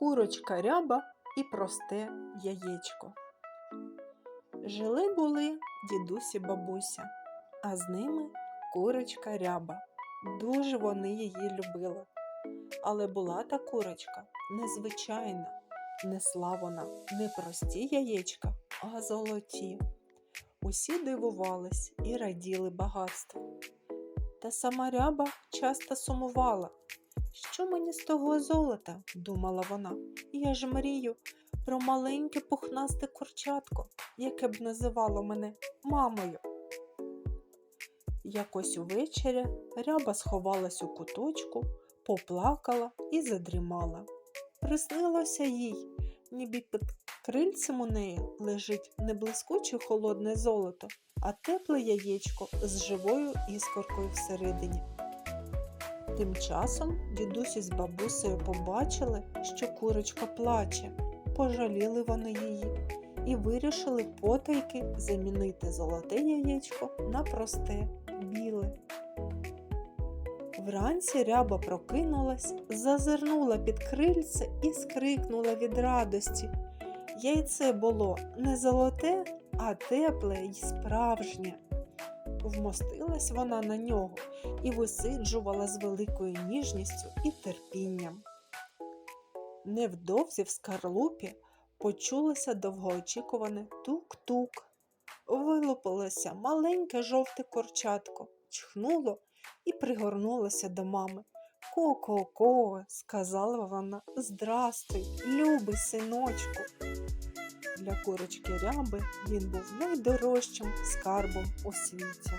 Курочка ряба і просте яєчко. Жили були дідусь і бабуся, а з ними курочка ряба. Дуже вони її любили. Але була та курочка незвичайна. Несла вона не прості яєчка, а золоті. Усі дивувались і раділи багатству. Та сама ряба часто сумувала. Що мені з того золота? думала вона. Я ж мрію про маленьке пухнасте курчатко, яке б називало мене мамою. Якось увечері ряба сховалась у куточку, поплакала і задрімала. Приснилося їй, ніби під крильцем у неї лежить не блискуче холодне золото, а тепле яєчко з живою іскоркою всередині. Тим часом дідусь із бабусею побачили, що курочка плаче. Пожаліли вони її і вирішили потайки замінити золоте яєчко на просте біле. Вранці ряба прокинулась, зазирнула під крильце і скрикнула від радості. Яйце було не золоте, а тепле й справжнє. Вмостилась вона на нього і висиджувала з великою ніжністю і терпінням. Невдовзі в скарлупі почулося довгоочікуване тук-тук. Вилупилося маленьке жовте корчатко, чхнуло і пригорнулося до мами. Ко-ко-ко, сказала вона, здрастуй, любий синочку. Для курочки ряби він був найдорожчим скарбом у світі.